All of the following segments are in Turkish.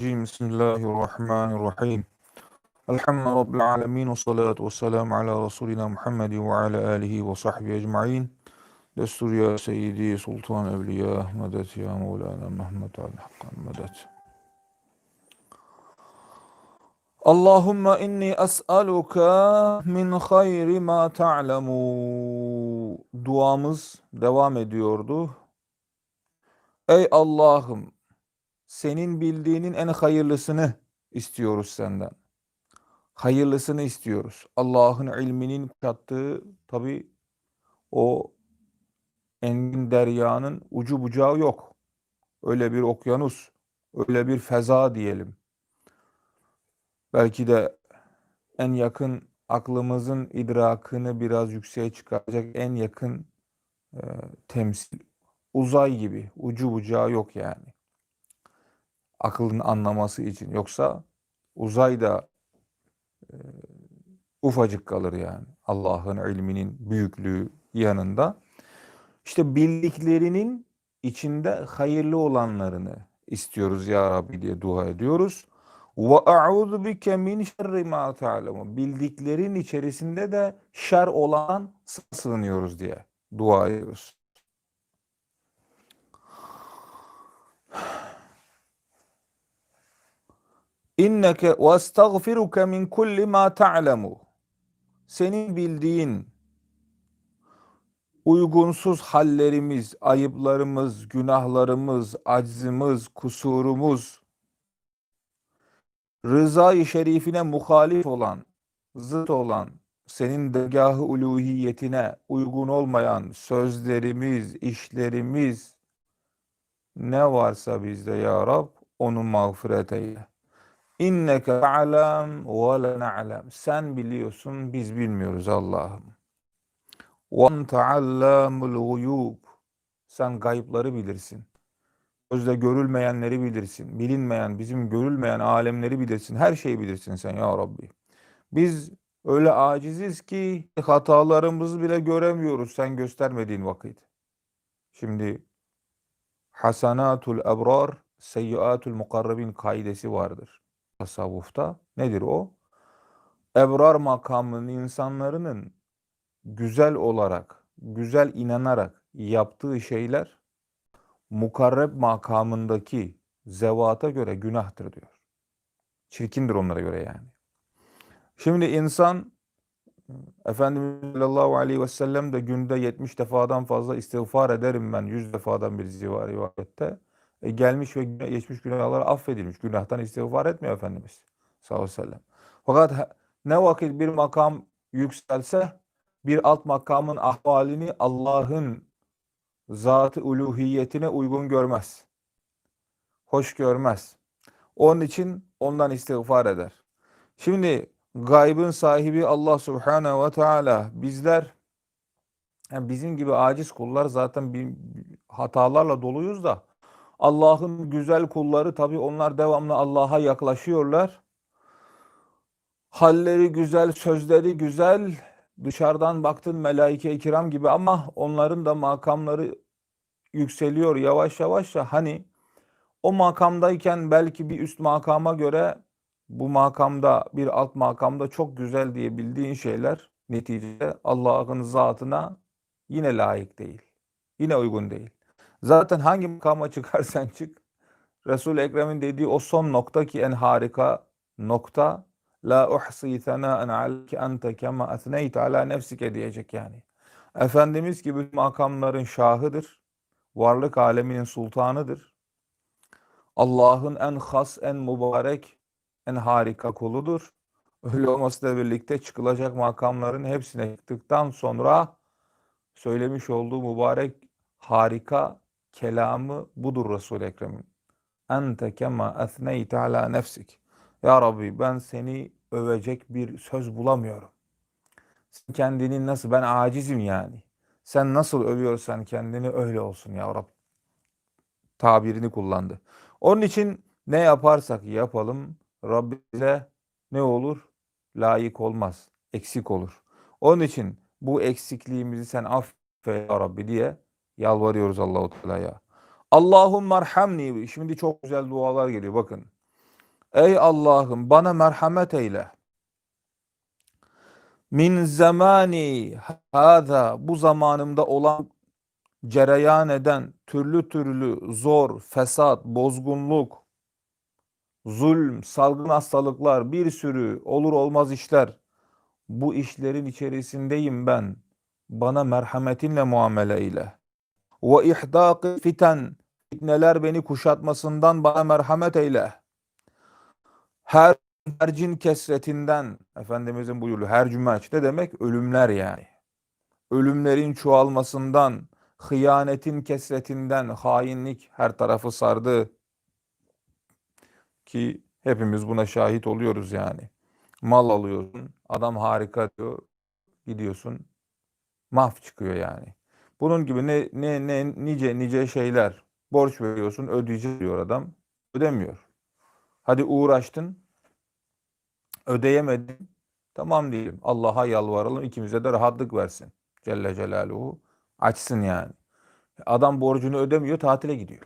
Bismillahirrahmanirrahim. Elhamdülillahi Rabbil alemin ve salatu ve selamu ala Resulina Muhammed ve ala alihi ve sahbihi ecma'in. Destur ya Seyyidi Sultan Evliya, medet ya Mevlana Mehmet al Hakkan medet. Allahümme inni es'aluka min hayri ma ta'lemu. Duamız devam ediyordu. Ey Allah'ım senin bildiğinin en hayırlısını istiyoruz senden. Hayırlısını istiyoruz. Allah'ın ilminin kattığı tabi o engin deryanın ucu bucağı yok. Öyle bir okyanus, öyle bir feza diyelim. Belki de en yakın aklımızın idrakını biraz yükseğe çıkaracak en yakın e, temsil. Uzay gibi ucu bucağı yok yani akılın anlaması için. Yoksa uzay da e, ufacık kalır yani Allah'ın ilminin büyüklüğü yanında. İşte bildiklerinin içinde hayırlı olanlarını istiyoruz ya Rabbi diye dua ediyoruz. Ve a'udhu bike min şerri ma ta'lemu. Bildiklerin içerisinde de şer olan sığınıyoruz diye dua ediyoruz. İnneke ve estağfiruke min kulli ma ta'lemu. Senin bildiğin uygunsuz hallerimiz, ayıplarımız, günahlarımız, aczimiz, kusurumuz, rızayı şerifine muhalif olan, zıt olan, senin dergahı uluhiyetine uygun olmayan sözlerimiz, işlerimiz ne varsa bizde ya Rab onu mağfiret eyle. İnneke alem ve la na'lem. Sen biliyorsun, biz bilmiyoruz Allah'ım. Ve ente allamul guyub. Sen gayıpları bilirsin. Gözle görülmeyenleri bilirsin. Bilinmeyen, bizim görülmeyen alemleri bilirsin. Her şeyi bilirsin sen ya Rabbi. Biz öyle aciziz ki hatalarımızı bile göremiyoruz sen göstermediğin vakit. Şimdi hasanatul ebrar, seyyiatul mukarrabin kaidesi vardır tasavvufta. Nedir o? Ebrar makamının insanların güzel olarak, güzel inanarak yaptığı şeyler mukarreb makamındaki zevata göre günahtır diyor. Çirkindir onlara göre yani. Şimdi insan Efendimiz sallallahu aleyhi ve sellem de günde 70 defadan fazla istiğfar ederim ben 100 defadan bir ziva rivayette. E, gelmiş ve geçmiş günahlar affedilmiş. Günahtan istiğfar etmiyor Efendimiz sallallahu aleyhi ve sellem. Fakat ne vakit bir makam yükselse bir alt makamın ahvalini Allah'ın zatı uluhiyetine uygun görmez. Hoş görmez. Onun için ondan istiğfar eder. Şimdi gaybın sahibi Allah Subhanahu ve Teala bizler yani bizim gibi aciz kullar zaten bir hatalarla doluyuz da Allah'ın güzel kulları tabi onlar devamlı Allah'a yaklaşıyorlar. Halleri güzel, sözleri güzel. Dışarıdan baktın melaike-i kiram gibi ama onların da makamları yükseliyor yavaş yavaş ya hani o makamdayken belki bir üst makama göre bu makamda bir alt makamda çok güzel diye bildiğin şeyler neticede Allah'ın zatına yine layık değil. Yine uygun değil. Zaten hangi makama çıkarsan çık resul Ekrem'in dediği o son nokta ki en harika nokta la uhsi thana'en aleyke ente kema athneyt ala nefsike diyecek yani. Efendimiz gibi makamların şahıdır. Varlık aleminin sultanıdır. Allah'ın en has, en mübarek, en harika kuludur. Öyle olmasıyla birlikte çıkılacak makamların hepsine çıktıktan sonra söylemiş olduğu mübarek harika kelamı budur Resul-i Ekrem'in. Ente kema ethneyte ala nefsik. Ya Rabbi ben seni övecek bir söz bulamıyorum. Sen kendini nasıl, ben acizim yani. Sen nasıl övüyorsan kendini öyle olsun ya Rabbi. Tabirini kullandı. Onun için ne yaparsak yapalım Rabbimize ne olur? Layık olmaz. Eksik olur. Onun için bu eksikliğimizi sen affet ya Rabbi diye Yalvarıyoruz Allahu Teala'ya. Allahum merhamni. Şimdi çok güzel dualar geliyor bakın. Ey Allah'ım bana merhamet eyle. Min zamani hâzâ bu zamanımda olan cereyan eden türlü türlü zor, fesat, bozgunluk, zulm, salgın hastalıklar, bir sürü olur olmaz işler. Bu işlerin içerisindeyim ben. Bana merhametinle muamele eyle. Ve ihdâkı fiten, fitneler beni kuşatmasından bana merhamet eyle. Her hercin kesretinden, Efendimizin buyruğu hercümeç ne demek? Ölümler yani. Ölümlerin çoğalmasından, hıyanetin kesretinden, hainlik her tarafı sardı. Ki hepimiz buna şahit oluyoruz yani. Mal alıyorsun, adam harika diyor, gidiyorsun, mahv çıkıyor yani. Bunun gibi ne, ne, ne nice nice şeyler. Borç veriyorsun, ödeyeceğiz diyor adam. Ödemiyor. Hadi uğraştın, ödeyemedin. Tamam diyelim. Allah'a yalvaralım, ikimize de rahatlık versin. Celle Celaluhu. Açsın yani. Adam borcunu ödemiyor, tatile gidiyor.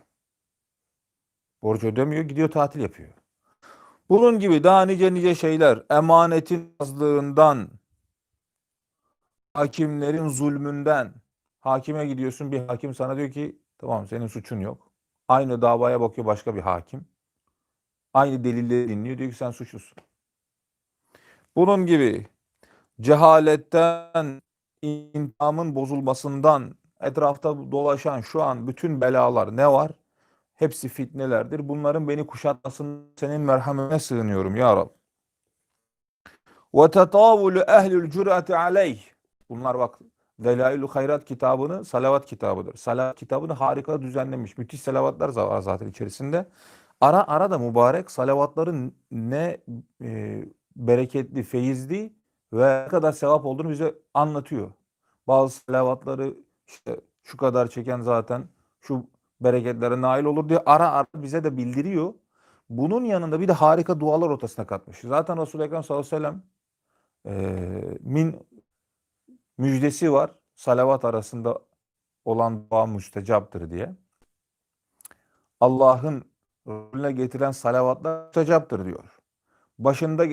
Borç ödemiyor, gidiyor tatil yapıyor. Bunun gibi daha nice nice şeyler. Emanetin azlığından, hakimlerin zulmünden. Hakime gidiyorsun, bir hakim sana diyor ki tamam senin suçun yok. Aynı davaya bakıyor başka bir hakim. Aynı delilleri dinliyor, diyor ki sen suçlusun. Bunun gibi cehaletten, intihamın bozulmasından, etrafta dolaşan şu an bütün belalar ne var? Hepsi fitnelerdir. Bunların beni kuşatmasın senin merhametine sığınıyorum ya Rab. Ve tetavulu ehlül cür'ati aleyh. Bunlar bak Delailü Hayrat kitabını salavat kitabıdır. Salavat kitabını harika düzenlemiş. Müthiş salavatlar var zaten içerisinde. Ara ara da mübarek salavatların ne e, bereketli, feyizli ve ne kadar sevap olduğunu bize anlatıyor. Bazı salavatları işte şu kadar çeken zaten şu bereketlere nail olur diye ara ara bize de bildiriyor. Bunun yanında bir de harika dualar ortasına katmış. Zaten Resul-i sallallahu aleyhi ve sellem e, min müjdesi var. Salavat arasında olan dua müstecaptır diye. Allah'ın rolüne getiren salavatlar müstecaptır diyor. Başında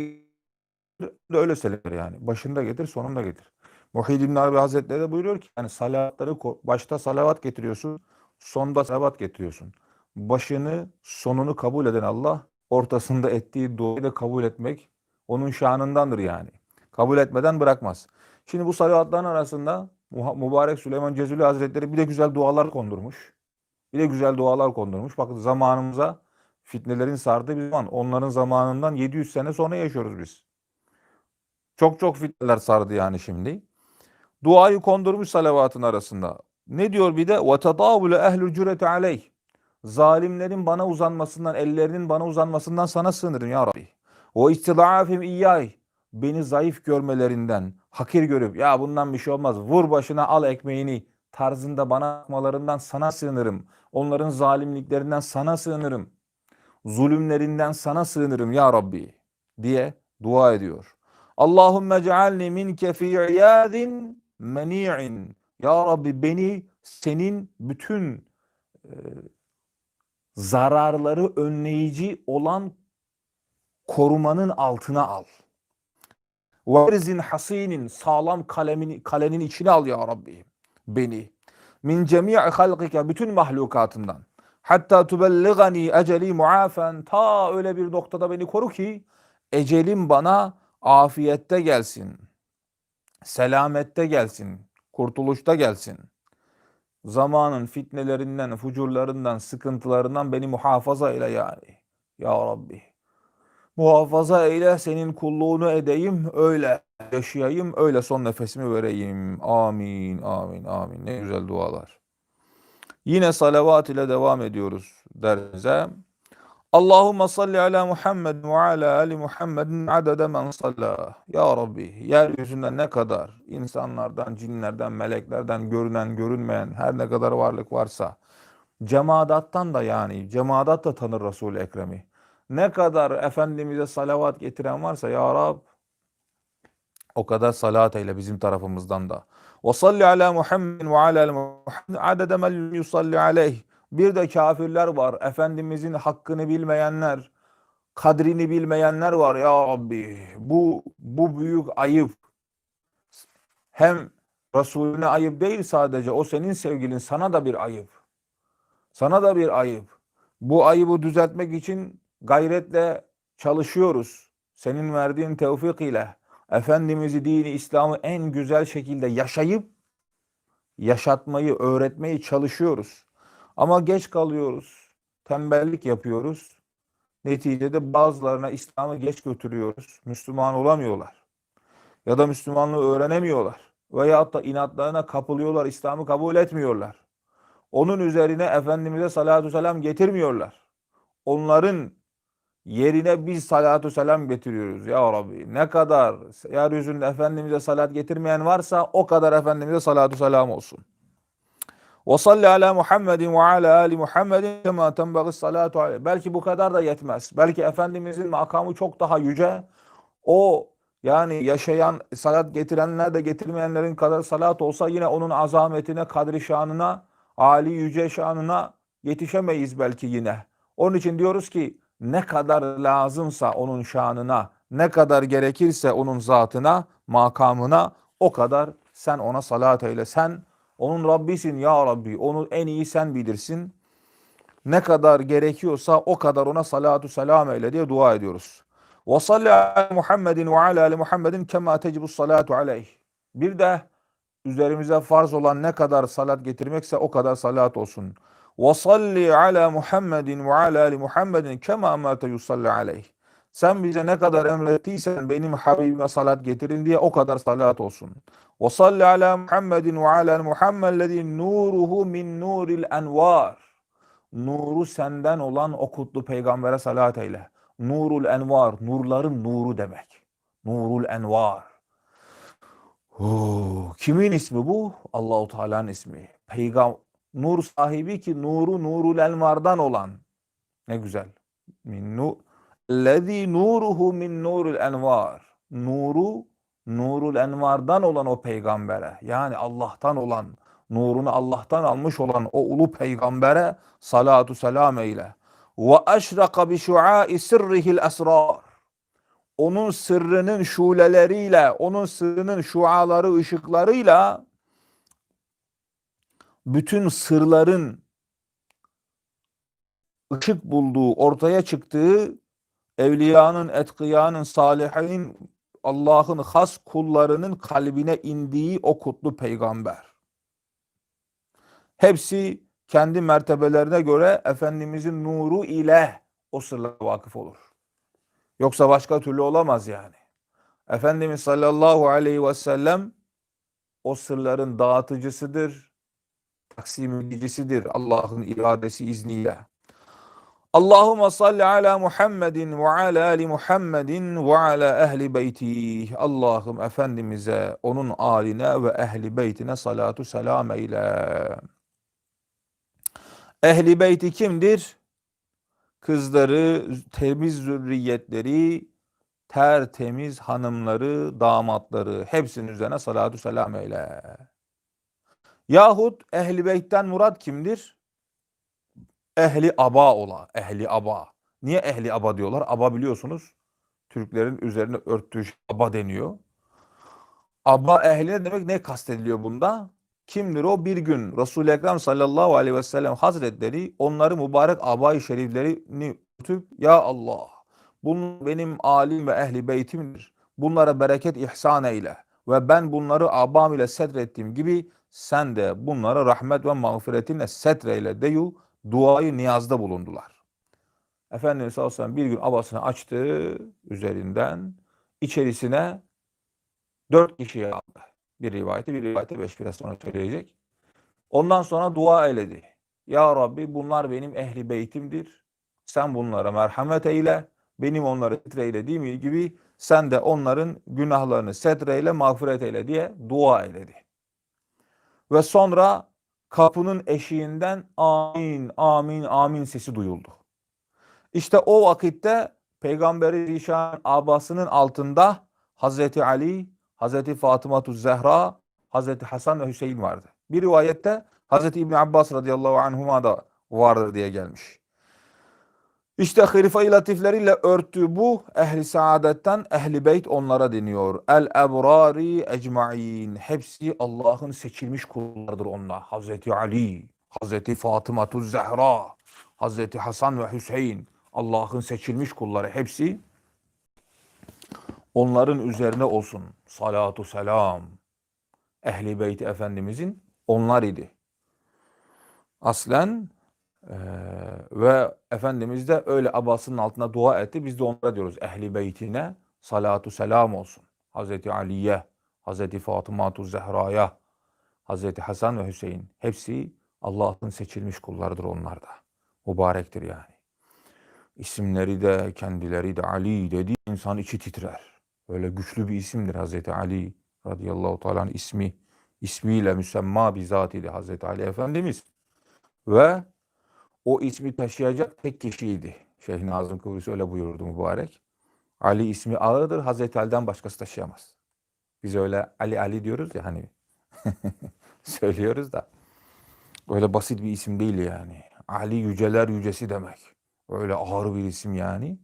öyle söyler yani. Başında getir, sonunda getir. Muhyiddin Arabi Hazretleri de buyuruyor ki yani salavatları başta salavat getiriyorsun, sonda salavat getiriyorsun. Başını, sonunu kabul eden Allah, ortasında ettiği duayı da kabul etmek onun şanındandır yani. Kabul etmeden bırakmaz. Şimdi bu salavatların arasında mübarek Süleyman Cezuli Hazretleri bir de güzel dualar kondurmuş. Bir de güzel dualar kondurmuş. Bakın zamanımıza fitnelerin sardığı bir zaman. Onların zamanından 700 sene sonra yaşıyoruz biz. Çok çok fitneler sardı yani şimdi. Duayı kondurmuş salavatın arasında. Ne diyor bir de? وَتَطَاوُلَ اَهْلُ الْجُرَةِ عَلَيْهِ Zalimlerin bana uzanmasından, ellerinin bana uzanmasından sana sığınırım ya Rabbi. O istidafim iyyay. Beni zayıf görmelerinden, hakir görüp ya bundan bir şey olmaz vur başına al ekmeğini tarzında bana bakmalarından sana sığınırım. Onların zalimliklerinden sana sığınırım. Zulümlerinden sana sığınırım ya Rabbi diye dua ediyor. Allahümme cealni minke fi iyadin meni'in. Ya Rabbi beni senin bütün e, zararları önleyici olan korumanın altına al. Verzin hasinin sağlam kalemin, kalenin içine al ya Rabbi beni. Min cemi'i halkike bütün mahlukatından. Hatta tubelligani eceli muafen ta öyle bir noktada beni koru ki ecelim bana afiyette gelsin. Selamette gelsin. Kurtuluşta gelsin. Zamanın fitnelerinden, fucurlarından, sıkıntılarından beni muhafaza eyle yani. Ya Rabbi. Muhafaza eyle senin kulluğunu edeyim öyle yaşayayım öyle son nefesimi vereyim. Amin amin amin. Ne güzel dualar. Yine salavat ile devam ediyoruz derse. Allahumme salli ala Muhammed ve ala ali Muhammedin adede men salla. Ya Rabbi yeryüzünde ne kadar insanlardan, cinlerden, meleklerden görünen, görünmeyen her ne kadar varlık varsa cemaattan da yani cemaat da tanır Resul-i Ekrem'i. Ne kadar Efendimiz'e salavat getiren varsa ya Rab o kadar salat eyle bizim tarafımızdan da. Ve salli ala Muhammed ve ala Muhammed adede men yusalli aleyh. Bir de kafirler var. Efendimizin hakkını bilmeyenler. kadrini bilmeyenler var ya Rabbi. Bu bu büyük ayıp. Hem Resulüne ayıp değil sadece o senin sevgilin sana da bir ayıp. Sana da bir ayıp. Bu ayıbı düzeltmek için gayretle çalışıyoruz. Senin verdiğin tevfik ile Efendimiz'i dini İslam'ı en güzel şekilde yaşayıp yaşatmayı, öğretmeyi çalışıyoruz. Ama geç kalıyoruz. Tembellik yapıyoruz. Neticede bazılarına İslam'ı geç götürüyoruz. Müslüman olamıyorlar. Ya da Müslümanlığı öğrenemiyorlar. Veyahut da inatlarına kapılıyorlar, İslam'ı kabul etmiyorlar. Onun üzerine Efendimiz'e salatu selam getirmiyorlar. Onların yerine biz salatu selam getiriyoruz ya Rabbi. Ne kadar yeryüzünde Efendimiz'e salat getirmeyen varsa o kadar Efendimiz'e salatu selam olsun. Ve salli ala Muhammedin ve ala ali Muhammedin kema tenbagis salatu aleyh. Belki bu kadar da yetmez. Belki Efendimiz'in makamı çok daha yüce. O yani yaşayan, salat getirenler de getirmeyenlerin kadar salat olsa yine onun azametine, kadri şanına, ali yüce şanına yetişemeyiz belki yine. Onun için diyoruz ki ne kadar lazımsa onun şanına, ne kadar gerekirse onun zatına, makamına o kadar sen ona salat eyle. Sen onun Rabbisin ya Rabbi. Onu en iyi sen bilirsin. Ne kadar gerekiyorsa o kadar ona salatu selam eyle diye dua ediyoruz. Ve salli ala Muhammedin ve ala ali Muhammedin kema tecibu salatu aleyh. Bir de üzerimize farz olan ne kadar salat getirmekse o kadar salat olsun. Ve salli ala Muhammedin ve ala ali Muhammedin kema mâte yusalli aleyh. Sen bize ne kadar emrettiysen benim Habibime salat getirin diye o kadar salat olsun. Ve salli ala Muhammedin ve ala Muhammedin nuruhu min nuril envar. Nuru senden olan o kutlu peygambere salat eyle. Nurul envar, nurların nuru demek. Nurul envar. Oo, kimin ismi bu? Allahu Teala'nın ismi. Peygam nur sahibi ki nuru nurul envardan olan. Ne güzel. Min nu Lezi nuruhu min nurul envar. Nuru nurul envardan olan o peygambere yani Allah'tan olan nurunu Allah'tan almış olan o ulu peygambere salatu selam eyle. Ve eşraka bi şuai sirrihil esrar. Onun sırrının şuleleriyle, onun sırrının şuaları, ışıklarıyla bütün sırların ışık bulduğu, ortaya çıktığı evliyanın, etkiyanın, salihin, Allah'ın has kullarının kalbine indiği o kutlu peygamber. Hepsi kendi mertebelerine göre Efendimizin nuru ile o sırlara vakıf olur. Yoksa başka türlü olamaz yani. Efendimiz sallallahu aleyhi ve sellem o sırların dağıtıcısıdır, taksim edicisidir Allah'ın iradesi izniyle. Allahumme salli ala Muhammedin ve ala ali Muhammedin ve ala ehli beyti. Allah'ım Efendimiz'e, onun aline ve ehli beytine salatu selam eyle. Ehli beyti kimdir? Kızları, temiz zürriyetleri, tertemiz hanımları, damatları hepsinin üzerine salatu selam eyle. Yahut ehli beytten murat kimdir? Ehli aba ola, ehli aba. Niye ehli aba diyorlar? Aba biliyorsunuz Türklerin üzerine örttüğü şey aba deniyor. Aba ehli demek ne kastediliyor bunda? Kimdir o? Bir gün Resul-i Ekrem sallallahu aleyhi ve sellem hazretleri onları mübarek abayı şeriflerini tutup ya Allah bunlar benim alim ve ehli beytimdir. Bunlara bereket ihsan eyle ve ben bunları abam ile setrettiğim gibi sen de bunlara rahmet ve mağfiretinle setreyle deyu duayı niyazda bulundular. Efendimiz sallallahu bir gün abasını açtı üzerinden içerisine dört kişiyi aldı. Bir rivayeti bir rivayete beş biraz sonra söyleyecek. Ondan sonra dua eyledi. Ya Rabbi bunlar benim ehli beytimdir. Sen bunlara merhamet eyle. Benim onları setreylediğim gibi sen de onların günahlarını setreyle, mağfiret eyle diye dua eyledi. Ve sonra kapının eşiğinden amin, amin, amin sesi duyuldu. İşte o vakitte Peygamberi Zişan abasının altında Hazreti Ali, Hazreti Fatıma Zehra, Hazreti Hasan ve Hüseyin vardı. Bir rivayette Hazreti İbni Abbas radıyallahu anhuma da vardır diye gelmiş. İşte hırfayı latifleriyle örttüğü bu ehli saadetten ehli beyt onlara deniyor. El ebrari ecmain. Hepsi Allah'ın seçilmiş kullarıdır onlar. Hazreti Ali, Hazreti Fatıma Zehra, Hazreti Hasan ve Hüseyin. Allah'ın seçilmiş kulları hepsi onların üzerine olsun. Salatu selam. Ehli beyt efendimizin onlar idi. Aslen ee, ve Efendimiz de öyle abasının altına dua etti. Biz de onlara diyoruz ehli beytine salatu selam olsun. Hazreti Ali'ye, Hazreti Fatıma Zehra'ya, Hazreti Hasan ve Hüseyin hepsi Allah'ın seçilmiş kullarıdır onlar da. Mübarektir yani. İsimleri de kendileri de Ali dedi insan içi titrer. Öyle güçlü bir isimdir Hazreti Ali radıyallahu teala'nın ismi. ismiyle müsemma bizatidir Hazreti Ali Efendimiz. Ve o ismi taşıyacak tek kişiydi. Şeyh Nazım Kıbrıs öyle buyurdu mübarek. Ali ismi ağırdır, Hazreti Ali'den başkası taşıyamaz. Biz öyle Ali Ali diyoruz ya hani söylüyoruz da öyle basit bir isim değil yani. Ali yüceler yücesi demek. Öyle ağır bir isim yani.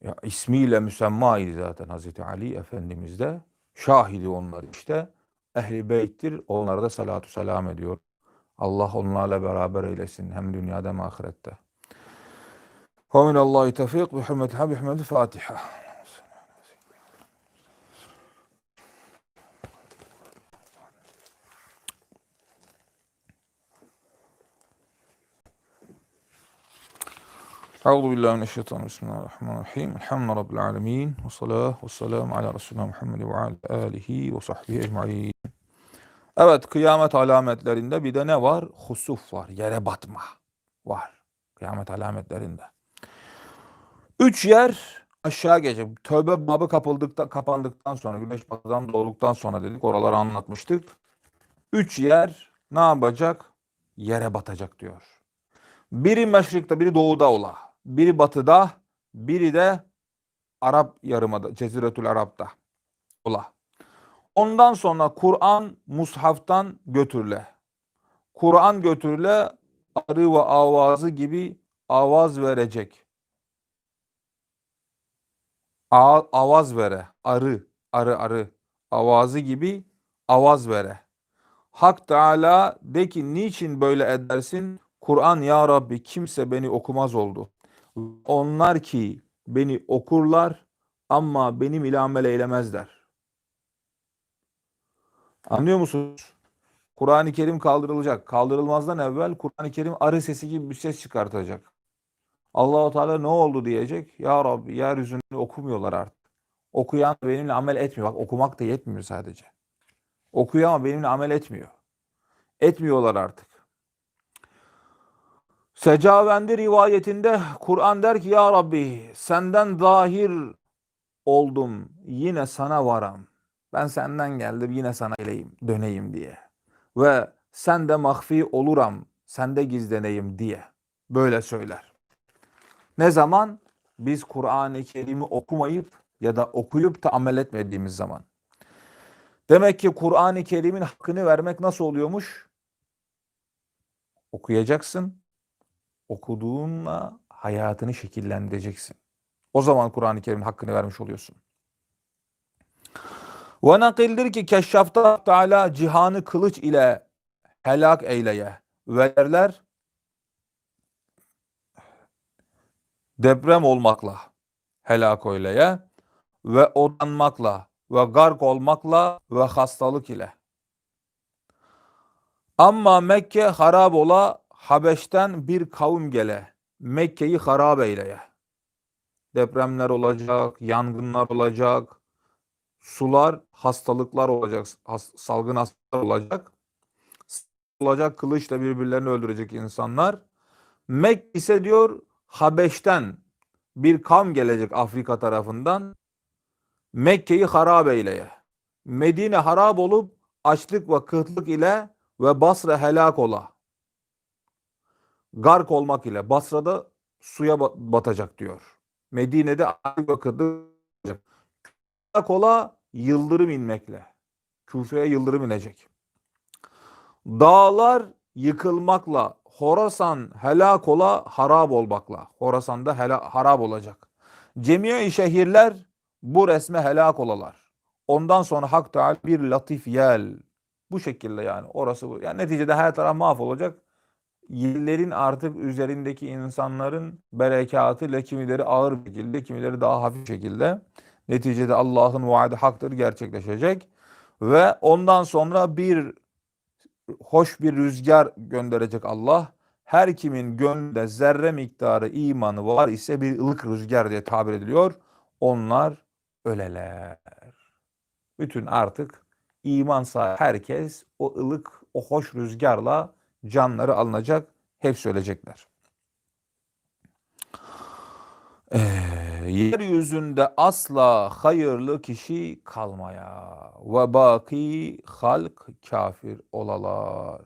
Ya, ismiyle müsemmaydı zaten Hazreti Ali Efendimiz de. Şahidi onlar işte. Ehli beyttir. Onlara da salatu selam ediyor. Allah onlarla beraber eylesin hem dünyada hem ahirette. Ve minallahi tevfik bi hürmetiha bi hürmeti Fatiha. Euzu billahi mineşşeytanirracim. Bismillahirrahmanirrahim. Elhamdülillahi rabbil alamin. Ve salatu vesselamü ala resulina Muhammed ve ala alihi ve sahbihi ecmaîn. Evet kıyamet alametlerinde bir de ne var? Husuf var. Yere batma var. Kıyamet alametlerinde. Üç yer aşağı gelecek. Tövbe babı kapıldıktan, kapandıktan sonra, güneş batıdan doğduktan sonra dedik. Oraları anlatmıştık. Üç yer ne yapacak? Yere batacak diyor. Biri meşrikte, biri doğuda ola. Biri batıda, biri de Arap yarımada, Ceziretül Arap'ta ola. Ondan sonra Kur'an mushaftan götürle. Kur'an götürle arı ve avazı gibi avaz verecek. A avaz vere. Arı, arı, arı. Avazı gibi avaz vere. Hak Teala de ki niçin böyle edersin? Kur'an ya Rabbi kimse beni okumaz oldu. Onlar ki beni okurlar ama benim ile amel eylemezler. Anlıyor musunuz? Kur'an-ı Kerim kaldırılacak. Kaldırılmazdan evvel Kur'an-ı Kerim arı sesi gibi bir ses çıkartacak. Allahu Teala ne oldu diyecek. Ya Rabbi yeryüzünü okumuyorlar artık. Okuyan benimle amel etmiyor. Bak okumak da yetmiyor sadece. Okuyor ama benimle amel etmiyor. Etmiyorlar artık. Secavendi rivayetinde Kur'an der ki ya Rabbi senden zahir oldum yine sana varam. Ben senden geldim yine sana geleyim, döneyim diye. Ve sen de mahfi oluram, sen de gizleneyim diye. Böyle söyler. Ne zaman? Biz Kur'an-ı Kerim'i okumayıp ya da okuyup da amel etmediğimiz zaman. Demek ki Kur'an-ı Kerim'in hakkını vermek nasıl oluyormuş? Okuyacaksın. Okuduğunla hayatını şekillendireceksin. O zaman Kur'an-ı Kerim'in hakkını vermiş oluyorsun. Ve nakildir ki keşşafta Teala cihanı kılıç ile helak eyleye ve yerler deprem olmakla helak eyleye ve odanmakla ve gark olmakla ve hastalık ile. Ama Mekke harap ola Habeş'ten bir kavim gele Mekke'yi harap eyleye. Depremler olacak, yangınlar olacak, sular, hastalıklar olacak, has, salgın hastalıklar olacak. Olacak kılıçla birbirlerini öldürecek insanlar. Mek ise diyor Habeş'ten bir kam gelecek Afrika tarafından. Mekke'yi harap eyleye. Medine harap olup açlık ve kıtlık ile ve Basra helak ola. Gark olmak ile Basra'da suya batacak diyor. Medine'de açlık ve kıtlık kola yıldırım inmekle. Küfeye yıldırım inecek. Dağlar yıkılmakla, Horasan helak ola harap ol bakla. Horasan'da hela, harap olacak. Cemiye şehirler bu resme helak olalar. Ondan sonra Hak Teala bir latif yel. Bu şekilde yani orası bu. Yani neticede her taraf mahvolacak. Yerlerin artık üzerindeki insanların berekatı kimileri ağır bir şekilde, kimileri daha hafif şekilde. Neticede Allah'ın vaadi haktır gerçekleşecek. Ve ondan sonra bir hoş bir rüzgar gönderecek Allah. Her kimin gönlünde zerre miktarı imanı var ise bir ılık rüzgar diye tabir ediliyor. Onlar öleler. Bütün artık iman sahibi herkes o ılık, o hoş rüzgarla canları alınacak. Hepsi ölecekler. Ee, yeryüzünde asla hayırlı kişi kalmaya ve baki halk kafir olalar.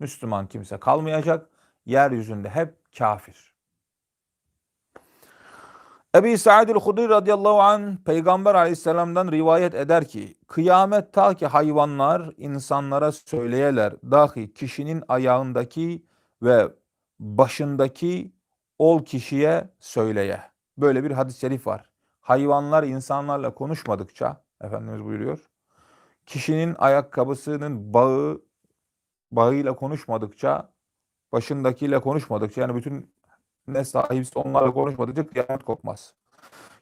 Müslüman kimse kalmayacak. Yeryüzünde hep kafir. Ebi Sa'id el-Hudri radıyallahu anh Peygamber aleyhisselamdan rivayet eder ki kıyamet ta ki hayvanlar insanlara söyleyeler dahi kişinin ayağındaki ve başındaki ol kişiye söyleye. Böyle bir hadis-i şerif var. Hayvanlar insanlarla konuşmadıkça Efendimiz buyuruyor. Kişinin ayakkabısının bağı bağıyla konuşmadıkça başındakiyle konuşmadıkça yani bütün ne sahipse onlarla konuşmadıkça kıyamet kopmaz.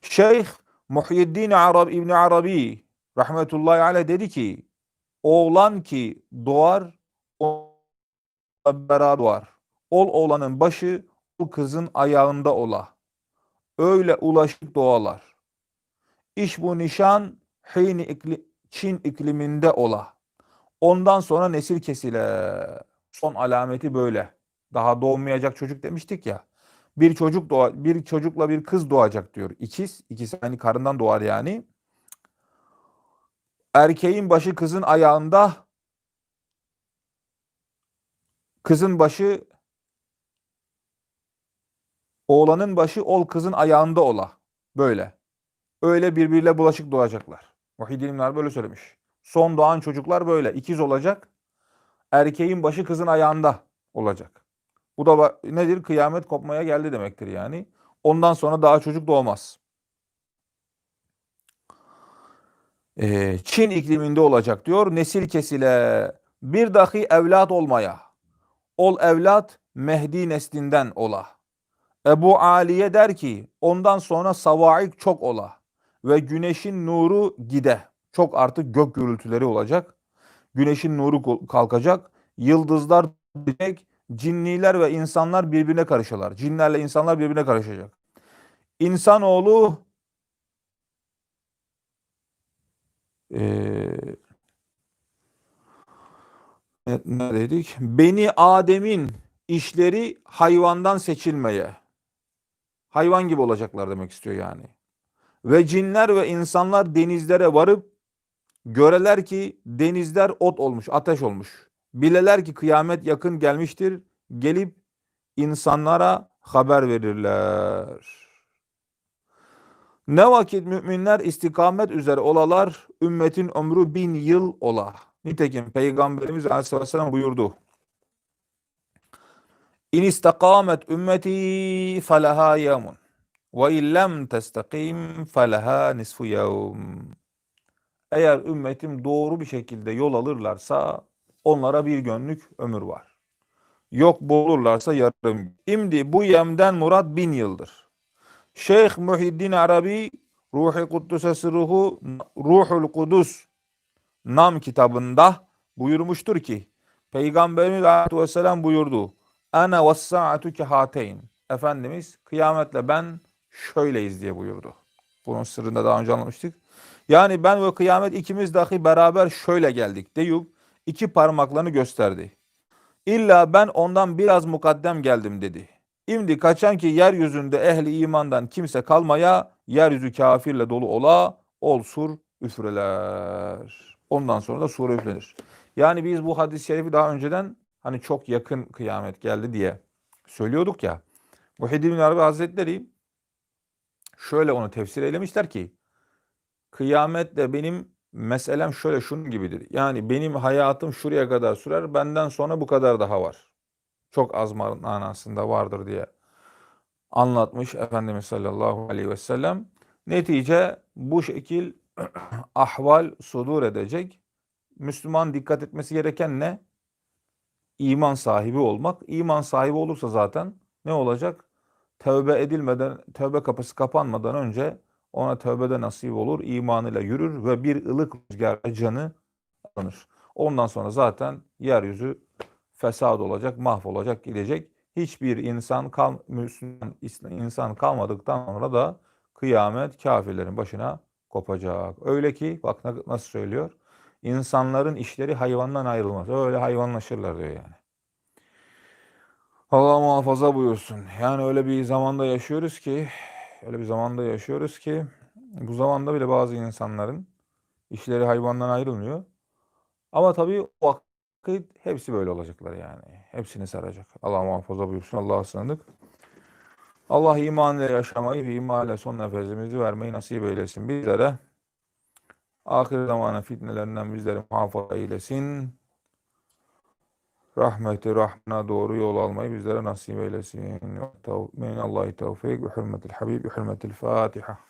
Şeyh Muhyiddin Arab İbn Arabi rahmetullahi aleyh dedi ki oğlan ki doğar o beraber doğar. Ol oğlanın başı o kızın ayağında ola. Öyle ulaşıp doğalar. İş bu nişan Hini ikli, Çin ikliminde ola. Ondan sonra nesil kesile. Son alameti böyle. Daha doğmayacak çocuk demiştik ya. Bir çocuk doğa, bir çocukla bir kız doğacak diyor. İkiz, ikisi aynı karından doğar yani. Erkeğin başı kızın ayağında. Kızın başı oğlanın başı ol kızın ayağında ola. Böyle. Öyle birbiriyle bulaşık doğacaklar. Muhyiddin İbn böyle söylemiş. Son doğan çocuklar böyle. ikiz olacak. Erkeğin başı kızın ayağında olacak. Bu da nedir? Kıyamet kopmaya geldi demektir yani. Ondan sonra daha çocuk doğmaz. Ee, Çin ikliminde olacak diyor. Nesil kesile bir dahi evlat olmaya. Ol evlat Mehdi neslinden ola. Ebu Aliye der ki ondan sonra savaik çok ola ve güneşin nuru gide. Çok artık gök gürültüleri olacak. Güneşin nuru kalkacak. Yıldızlar gidecek. Cinniler ve insanlar birbirine karışırlar. Cinlerle insanlar birbirine karışacak. İnsanoğlu ee, ne dedik? Beni Adem'in işleri hayvandan seçilmeye. Hayvan gibi olacaklar demek istiyor yani. Ve cinler ve insanlar denizlere varıp göreler ki denizler ot olmuş, ateş olmuş. Bileler ki kıyamet yakın gelmiştir. Gelip insanlara haber verirler. Ne vakit müminler istikamet üzere olalar, ümmetin ömrü bin yıl ola. Nitekim Peygamberimiz Aleyhisselam buyurdu. İn istakamet ümmeti feleha yemun. Ve illem testakim feleha nisfu yevm. Eğer ümmetim doğru bir şekilde yol alırlarsa onlara bir günlük ömür var. Yok bulurlarsa yarım. Şimdi bu yemden murat bin yıldır. Şeyh Muhiddin Arabi Ruhi Kuddüs'e sırruhu Ruhul Kudüs Nam kitabında buyurmuştur ki Peygamberimiz Aleyhisselam buyurdu. Ana ve sa'atu kehateyn. Efendimiz kıyametle ben şöyleyiz diye buyurdu. Bunun sırrında daha önce anlamıştık. Yani ben ve kıyamet ikimiz dahi beraber şöyle geldik deyip iki parmaklarını gösterdi. İlla ben ondan biraz mukaddem geldim dedi. Şimdi kaçan ki yeryüzünde ehli imandan kimse kalmaya, yeryüzü kafirle dolu ola, ol sur üfreler. Ondan sonra da sure üflenir. Yani biz bu hadis-i şerifi daha önceden hani çok yakın kıyamet geldi diye söylüyorduk ya. Muhyiddin Arabi Hazretleri şöyle onu tefsir eylemişler ki kıyametle benim meselem şöyle şunun gibidir. Yani benim hayatım şuraya kadar sürer, benden sonra bu kadar daha var. çok az manasında vardır diye anlatmış Efendimiz sallallahu aleyhi ve sellem. Netice bu şekil ahval sudur edecek. Müslüman dikkat etmesi gereken ne? İman sahibi olmak. İman sahibi olursa zaten ne olacak? Tövbe edilmeden, tövbe kapısı kapanmadan önce ona tövbede nasip olur, imanıyla yürür ve bir ılık rüzgarla canı alınır. Ondan sonra zaten yeryüzü fesad olacak, mahvolacak, gidecek. Hiçbir insan kal, Müslüman insan kalmadıktan sonra da kıyamet kafirlerin başına kopacak. Öyle ki bak nasıl söylüyor? İnsanların işleri hayvandan ayrılmaz. Öyle hayvanlaşırlar diyor yani. Allah muhafaza buyursun. Yani öyle bir zamanda yaşıyoruz ki, öyle bir zamanda yaşıyoruz ki bu zamanda bile bazı insanların işleri hayvandan ayrılmıyor. Ama tabii o vakit hepsi böyle olacaklar yani. Hepsini saracak. Allah muhafaza buyursun. Allah'a sığındık. Allah iman ile yaşamayı ve iman ile son nefesimizi vermeyi nasip eylesin bizlere. Ahir zamanın fitnelerinden bizleri muhafaza eylesin. Rahmeti Rahman'a doğru yol almayı bizlere nasip eylesin. Min Allahi tevfik ve hürmetil Habib ve hürmetil Fatiha.